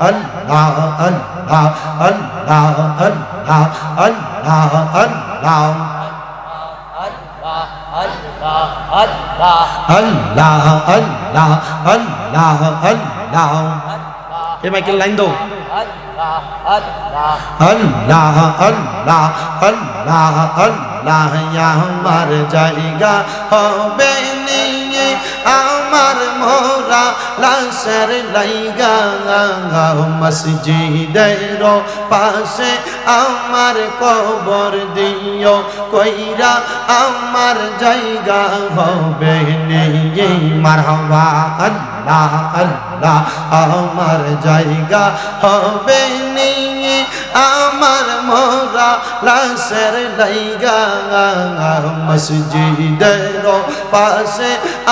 আল্লাহ আল্লাহ আল্লাহ আল্লাহ আল্লাহ আল্লাহ আল্লাহ আল্লাহ আল্লাহ আল্লাহ এ Michael line দাও আল্লাহ আল্লাহ আল্লাহ আল্লাহ আমার জায়গা হবে নিয়ে আমার মোরা লাশের লাইগা মসজিদের পাশে আমার কবর দিও, কইরা আমার জায়গা হবে নিয়ে মারহাবা, আল্লাহ আল্লাহ, আমার জায়গা হবে নিয়ে আমার মোরা লাশের লাইগা মসজিদের পাশে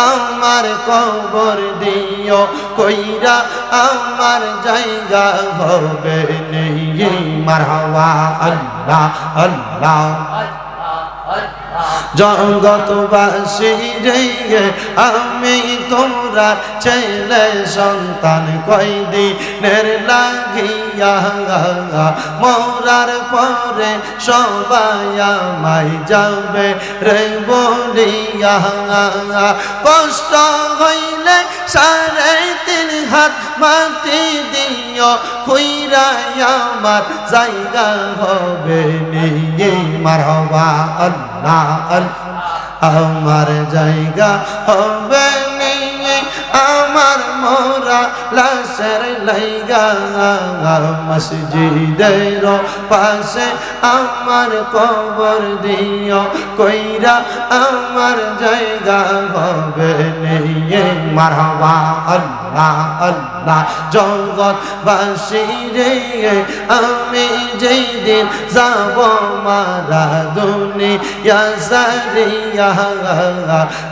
আমার কবর দিও, কইরা আমার জায়গা হবে নেই। মারহাওয়া আল্লাহ আল্লাহ। জগতবাসী রে আমি তোমরা ছেলে সন্তান কই দিনের লাগিয়া মরার পরে সবাই আমায় যাবে রে বলিয়া। কষ্ট হইলে তিন হাত মাটি দিও খুইরাই আমার জায়গা হবে নিয়ে। মারবা আল্লাহ, আমার জায়গা হবে নিয়ে। আমার মোরা লাশের লাইগা মসজিদের পাশে আমার কবর দিও, কইরা আমার জায়গা হবে নিয়ে। মারহাবা আল্লাহ আল্লাহ জগৎ বাসী রে, আমি যেই দিন যাব মারা দুনিয়া সারিয়া।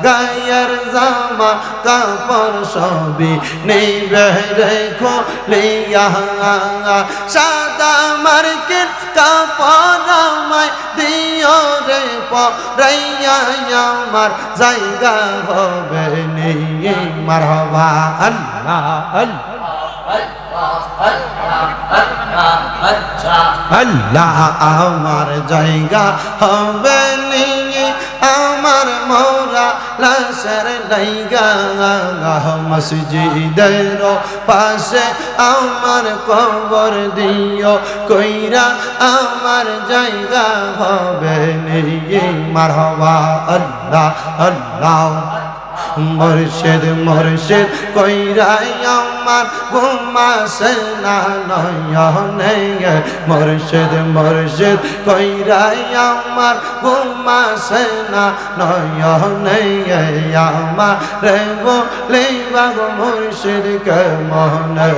গায়ের জামা কাপড় সবই নেবে রেখো লিয়া সাদা মার্কেট কাপড় আমায় দিও রে পরাইয়া আমার জায়গা হবে নিয়ে মারহবা আল্লাহ আল্লাহ আমার জায়গা হবে নিয়ে লাশের লাইগা মসজিদের পাশে আমার কবর দিও, কইরা আমার জায়গা হবে নেই মারহবা আল্লাহ আল্লাহ। মুর্শিদ মুর্শিদ, কইরাই আমার ঘুমাসে না, নয়নে মুর্শিদ মুর্শিদ, কইরাই আমার ঘুমাসে না, নয়নে আমার রে বলে বাগো মুর্শিদ কে মনে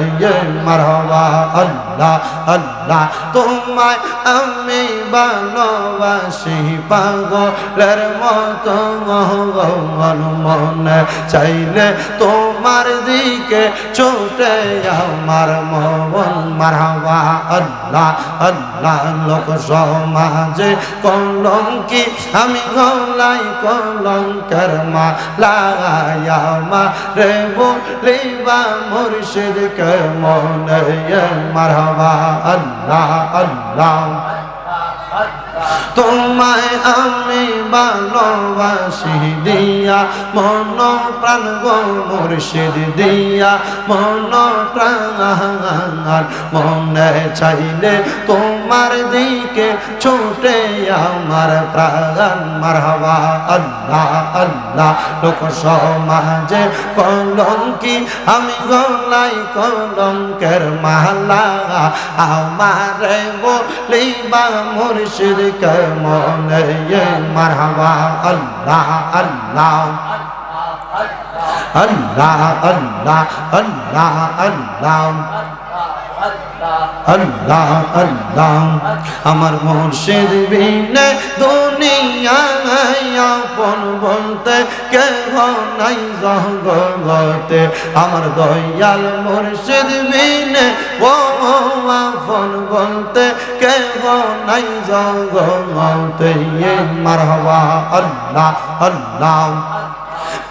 মারহবা আল্লাহ আল্লাহ, তোমায় আমি ভালোবাসি, পাগলের মতো মহগন মনে চাইলে তোমার দিকে ছোটে আমার মন মারহাবা। আল্লাহ আল্লাহ, লোক সমাজে কলঙ্কি, আমি গলাই কলঙ্কের মা লাগায়া মা রে বলিবা মুর্শিদ কে মনে মারহাবা। আল্লাহ আল্লাহ। তোমায় আমি ভালোবাসি দিয়া মন প্রাণ গো মুর্শিদ দিয়া মন প্রাণ মনে চাইলে তোমার দিকে ছোটে আমার প্রাণ। মারহাবা আল্লাহ আল্লাহ, লোক সমাজে কলঙ্কি, আমি গলাই কলঙ্কের মালা। আমার বলিবা মুর্শিদ কে মনে মারহাবা আল্লাহ আল্লাহ আল্লাহ আল্লাহ আল্লাহ আল্লাহ আল্লাহ আল্লাহ আমার মুর্শিদ বিনে দুনিয়া আপন বলতে কেহ নাই জগতে আমার দয়াল মুর্শিদ বিনে, ও আপন বলতে কেহ নাই জগতে মারহবা, আল্লাহ আল্লাহ।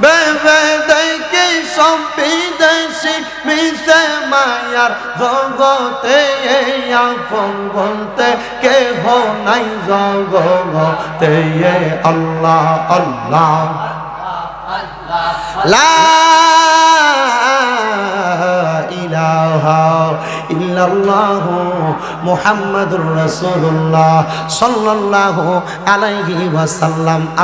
বেবে দেখে সব মিশে মায়ার জগতে বলতে কেহ নাই জগতে আল্লাহ আল্লাহ। লা ইলাহা ইল্লাল্লাহ মুহাম্মাদুর রাসূলুল্লাহ আলাইহি ওয়াসাল্লাম।